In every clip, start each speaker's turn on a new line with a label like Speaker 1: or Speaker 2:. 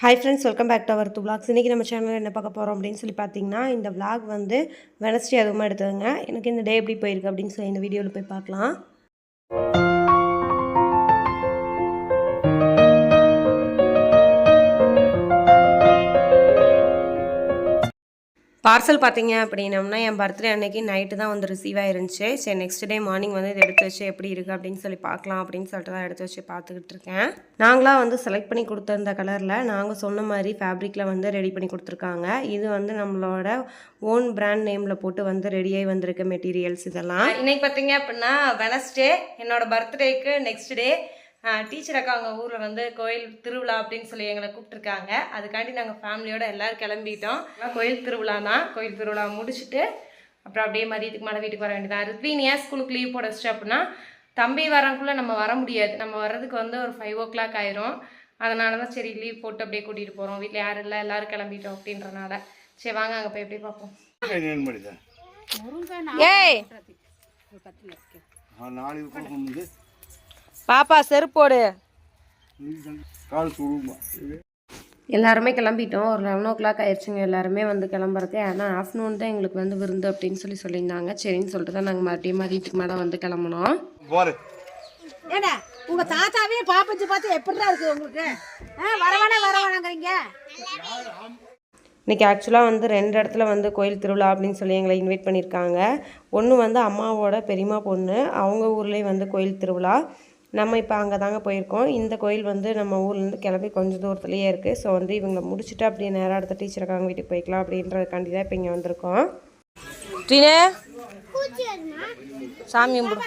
Speaker 1: Hi friends welcome back to our two vlogs. இன்றைக்கி நம்ம சேனலில் என்ன பார்க்க போகிறோம் அப்படின்னு சொல்லி பார்த்தீங்கன்னா இந்த விளாக் வந்து வெனஸ்டே அதுவுமா எடுத்ததுங்க. எனக்கு இந்த டே எப்படி போயிருக்கு அப்படின்னு சொல்லி இந்த வீடியோவில் போய் பார்க்கலாம். பார்சல் பார்த்தீங்க அப்படின்னம்னா என் பர்த்டே அன்னைக்கு நைட்டு தான் வந்து ரிசீவ் ஆயிருந்துச்சு. சரி நெக்ஸ்ட் டே மார்னிங் வந்து இதை எடுத்து வச்சு எப்படி இருக்குது அப்படின்னு சொல்லி பார்க்கலாம் அப்படின்னு சொல்லிட்டு தான் எடுத்து வச்சு பார்த்துக்கிட்டு இருக்கேன். நாங்களாம் வந்து செலக்ட் பண்ணி கொடுத்துருந்த கலரில் நாங்கள் சொன்ன மாதிரி ஃபேப்ரிக்கில் வந்து ரெடி பண்ணி கொடுத்துருக்காங்க. இது வந்து நம்மளோட ஓன் பிராண்ட் நேமில் போட்டு வந்து ரெடியாகி வந்திருக்க மெட்டீரியல்ஸ் இதெல்லாம். இன்னைக்கு பார்த்தீங்க அப்படின்னா வெனஸ்டே என்னோட பர்த்டேக்கு நெக்ஸ்ட் டே டீச்சர் அக்கா அவங்க ஊரில் வந்து கோயில் திருவிழா அப்படின்னு சொல்லி எங்களை கூப்பிட்டுருக்காங்க. அதுக்காண்டி நாங்கள் ஃபேமிலியோடு எல்லோரும் கிளம்பிட்டோம். கோயில் திருவிழா தான் கோயில் திருவிழா முடிச்சுட்டு அப்புறம் அப்படியே மதியத்துக்கு மேலே வீட்டுக்கு வர வேண்டியதான் ரித்வீன் ஏன் ஸ்கூலுக்கு லீவ் போட வச்சு அப்படின்னா தம்பி வரக்குள்ளே நம்ம வர முடியாது. நம்ம வர்றதுக்கு வந்து ஒரு ஃபைவ் ஓ கிளாக் ஆயிரும். அதனால தான் சரி லீவ் போட்டு அப்படியே கூட்டிகிட்டு போகிறோம் வீட்டில் யாரும் இல்லை எல்லோரும் கிளம்பிட்டோம் அப்படின்றனால. சரி வாங்க அங்கே போய் எப்படி பார்ப்போம். ஏய்!
Speaker 2: நாளைக்கு
Speaker 1: பாப்பா செருப்போடு எல்லாருமே கிளம்பிட்டோம். ஒரு லெவன் ஓ கிளாக் ஆயிடுச்சுங்க. எல்லாருமே வந்து கிளம்புறக்கு ஏன்னா ஆஃப்டர்நூன் தான் எங்களுக்கு வந்து விருந்து அப்படின்னு சொல்லி சொல்லியிருந்தாங்க. சரின்னு சொல்லிட்டு தான் நாங்கள் மறுபடியும் மதியத்துக்கு மேலே வந்து கிளம்புனோம்.
Speaker 3: ஏடா உங்க தாத்தாவே பாப்பஞ்சு பார்த்து எப்படிதான் இருக்கு உங்களுக்கு? வரவானே வரவானாங்கிறீங்க
Speaker 1: இன்றைக்கி ஆக்சுவலாக வந்து ரெண்டு இடத்துல வந்து கோயில் திருவிழா அப்படின்னு சொல்லி எங்களை இன்வைட் பண்ணியிருக்காங்க. ஒன்று வந்து அம்மாவோட பெரியம்மா பொண்ணு. அவங்க ஊர்லேயும் வந்து கோயில் திருவிழா. நம்ம இப்போ அங்கே தாங்க போயிருக்கோம். இந்த கோயில் வந்து நம்ம ஊர்லேருந்து கிளம்பி கொஞ்சம் தூரத்துலேயே இருக்குது ஸோ வந்து இவங்களை முடிச்சுட்டு அப்படியே நேராக அடுத்த டீச்சர் இருக்காங்க வீட்டுக்கு போய்க்கலாம் அப்படின்றதுக்காண்டி தான் இப்போ இங்கே வந்திருக்கோம். ட்ரீனே? சாமி கும்பிடு.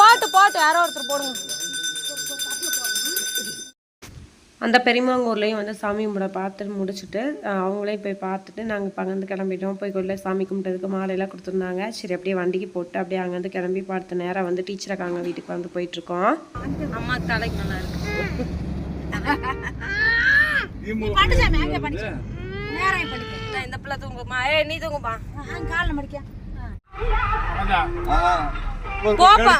Speaker 1: பாட்டு பாட்டு. யாரோ ஒருத்தர் போடுங்க. அந்த பெரியமாங்கூர்லேயும் வந்து சாமி கும்பிட பார்த்து முடிச்சுட்டு அவங்களே போய் பார்த்துட்டு நாங்கள் இப்போ கிளம்பிட்டோம். போய் கொள்ள சாமி கும்பிட்டதுக்கு மாலையெல்லாம் கொடுத்துருந்தாங்க. சரி அப்படியே வண்டிக்கு போட்டு அப்படியே அங்கேருந்து கிளம்பி பார்த்த நேரம் வந்து டீச்சர் அக்காங்க வீட்டுக்கு வந்து போயிட்டுருக்கோம். அம்மா தலைக்கு நல்லா இருக்கு. இந்த பிள்ளை தூங்குமா? ஏ நீ தூங்குமா
Speaker 3: கால மடிக்க.
Speaker 1: போப்பா.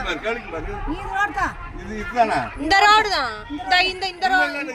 Speaker 1: இந்த ரோடு தான். இந்த இந்த ரோடு.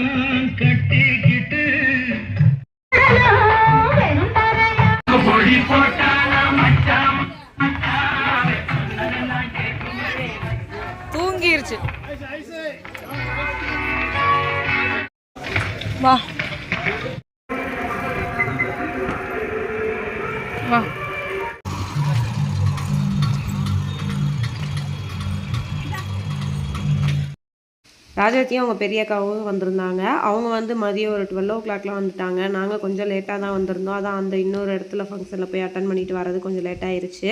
Speaker 1: வா. ராஜாத்தியும் அவங்க பெரிய அக்காவும் வந்திருந்தாங்க. அவங்க வந்து மதியம் ஒரு டுவெல் ஓ கிளாக்லாம் வந்துட்டாங்க. நாங்கள் கொஞ்சம் லேட்டாக தான் வந்திருந்தோம். அதான் அந்த இன்னொரு இடத்துல ஃபங்க்ஷனில் போய் அட்டன் பண்ணிட்டு வரது கொஞ்சம் லேட் ஆயிருச்சு.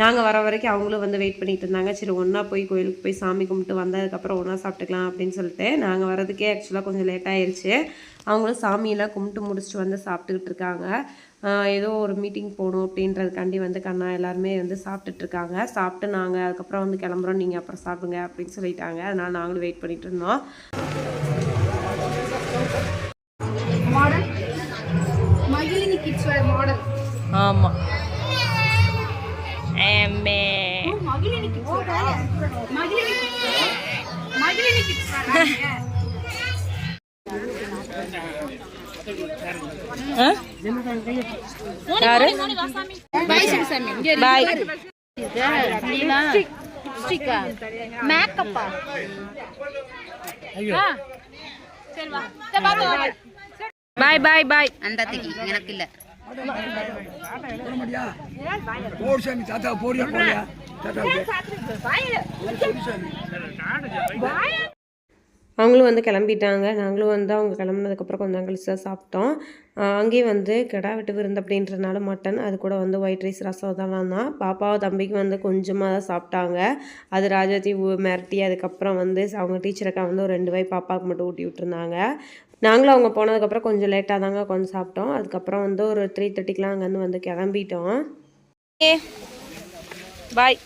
Speaker 1: நாங்கள் வர வரைக்கும் அவங்களும் வந்து வெயிட் பண்ணிட்டு இருந்தாங்க. சரி ஒன்றா போய் கோயிலுக்கு போய் சாமி கும்பிட்டு வந்ததுக்கப்புறம் ஒன்றா சாப்பிட்டுக்கலாம் அப்படின்னு சொல்லிட்டு நாங்கள் வரதுக்கே ஆக்சுவலாக கொஞ்சம் லேட் ஆயிருச்சு. அவங்களும் சாமியெல்லாம் கும்பிட்டு முடிச்சுட்டு வந்து சாப்பிட்டுக்கிட்டு இருக்காங்க. ஏதோ ஒரு மீட்டிங் போகணும் அப்படின்றதுக்காண்டி வந்து கண்ணா எல்லாருமே வந்து சாப்பிட்டுட்டு இருக்காங்க சாப்பிட்டு நாங்கள் அதுக்கப்புறம் வந்து கிளம்புறோம். நீங்கள் அப்புறம் சாப்பிடுங்க அப்படின்னு சொல்லிட்டாங்க. அதனால நாங்களும் வெயிட் பண்ணிட்டு இருந்தோம். ஆமாம்
Speaker 3: மகிழினி
Speaker 1: யாரு? பாய்
Speaker 3: மேக்கப்பா.
Speaker 1: பாய் பாய் பாய்
Speaker 4: அண்டத்துக்கு எனக்கு இல்ல.
Speaker 1: அவங்களும் வந்து கிளம்பிட்டாங்க. நாங்களும் வந்து அவங்க கிளம்புனதுக்கப்புறம் கொஞ்சம் நேரம் கழிச்சு தான் சாப்பிட்டோம். ஆஹ் அங்கேயே வந்து கிடா வெட்டு விருந்து அப்படின்றனால மட்டன் அது கூட வந்து ஒயிட் ரைஸ் ரசம் இதெல்லாம் தான். பாப்பாவும் தம்பிக்கு வந்து கொஞ்சமாக தான் சாப்பிட்டாங்க. அது ஊ- மிரட்டி அதுக்கப்புறம் வந்து அவங்க டீச்சருக்கா வந்து ஒரு ரெண்டு வாய் பாப்பாவுக்கு மட்டும் ஊட்டி விட்டுருந்தாங்க. நாங்களும் அவங்க போனதுக்கப்புறம் கொஞ்சம் லேட்டாக தாங்க கொஞ்சம் சாப்பிட்டோம். அதுக்கப்புறம் வந்து ஒரு த்ரீ தேர்ட்டிக்கெலாம் அங்கேருந்து வந்து கிளம்பிட்டோம். பாய்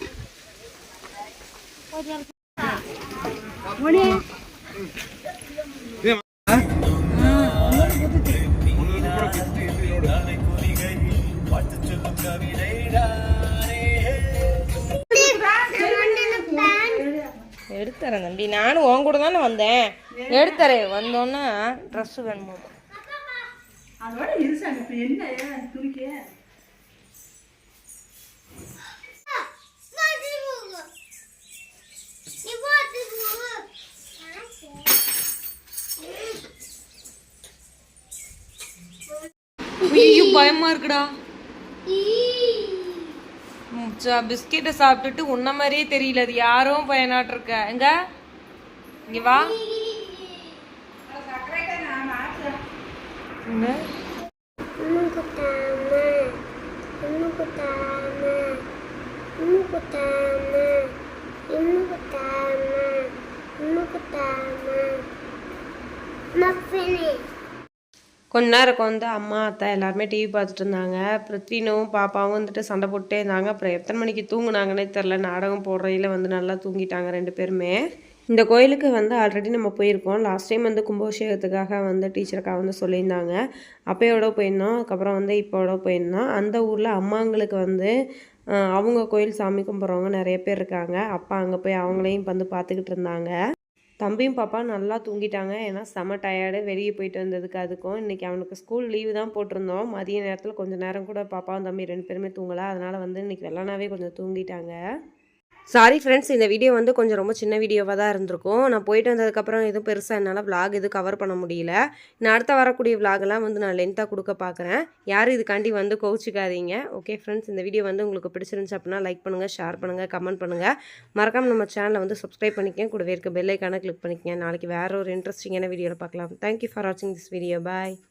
Speaker 1: எடுத்துறேன் தம்பி. நானும் உன் கூட தானே வந்தேன். எடுத்துறேன். வந்தோன்னா ட்ரெஸ்ஸு வேணுமோ?
Speaker 3: அதோட இருசாங்க என்ன? துணிக்க?
Speaker 1: ஐயோ பயமா இருக்குடா. பிஸ்கெட்டை சாப்பிட்டுட்டு உன்ன மாதிரியே தெரியல அது யாரும் பயனாட்டு இருக்க எங்க? இங்க வா. எங்க? கொஞ்ச நேரம் வந்து அம்மா அத்தை எல்லாருமே டிவி பார்த்துட்டு இருந்தாங்க. பிருத்வினும் பாப்பாவும் வந்துட்டு சண்டை போட்டுட்டே இருந்தாங்க. அப்புறம் எத்தனை மணிக்கு தூங்குனாங்கன்னே தெரில நாடகம் போடுறையில் வந்து நல்லா தூங்கிட்டாங்க ரெண்டு பேருமே. இந்த கோயிலுக்கு வந்து ஆல்ரெடி நம்ம போயிருக்கோம். லாஸ்ட் டைம் வந்து கும்பாபிஷேகத்துக்காக வந்து டீச்சருக்கா வந்து சொல்லியிருந்தாங்க. அப்பையோட போயிருந்தோம். அதுக்கப்புறம் வந்து இப்போட போயிருந்தோம். அந்த ஊரில் அம்மாங்களுக்கு வந்து அவங்க கோயில் சாமி கும்பிட்றவங்க நிறைய பேர் இருக்காங்க. அப்பா அங்கே போய் அவங்களையும் வந்து பார்த்துக்கிட்டு இருந்தாங்க. தம்பியும் பாப்பா நல்லா தூங்கிட்டாங்க. ஏன்னா செம டயர்டு வெளியே போயிட்டு வந்ததுக்கு அதுக்கும் இன்றைக்கி அவனுக்கு ஸ்கூல் லீவு தான் போட்டிருந்தோம். மதிய நேரத்தில் கொஞ்சம் நேரம் கூட பாப்பாவும் தம்பி ரெண்டு பேருமே தூங்கலை. அதனால் வந்து இன்றைக்கி வெள்ளனாவே கொஞ்சம் தூங்கிட்டாங்க. சாரி ஃப்ரெண்ட்ஸ் இந்த வீடியோ வந்து கொஞ்சம் ரொம்ப சின்ன வீடியோவாக தான் இருந்திருக்கும். நான் போயிட்டு வந்ததுக்கப்புறம் எதுவும் பெருசாக என்னால் vlog எதுவும் கவர் பண்ண முடியல. நான் அடுத்த வரக்கூடிய vlogலாம் வந்து நான் லென்த்தாக கொடுக்க பார்க்குறேன் யாரும் இதுக்காண்டி வந்து கோவிச்சிக்காதீங்க. ஓகே ஃப்ரெண்ட்ஸ் இந்த வீடியோ வந்து உங்களுக்கு பிடிச்சிருந்துச்சு அப்படின்னா லைக் பண்ணுங்கள் ஷேர் பண்ணுங்கள் கமெண்ட் பண்ணுங்கள் மறக்காமல் நம்ம சேனலை வந்து சப்ஸ்கிரைப் பண்ணிக்கங்க. கூடவே இருக்க பெல்லைக்கான கிளிக் பண்ணிக்கங்க. நாளைக்கு வேறு ஒரு இன்ட்ரெஸ்டிங்கான வீடியோவில் பார்க்கலாம். தேங்க்யூ ஃபார் வாட்சிங் திஸ் வீடியோ பாய்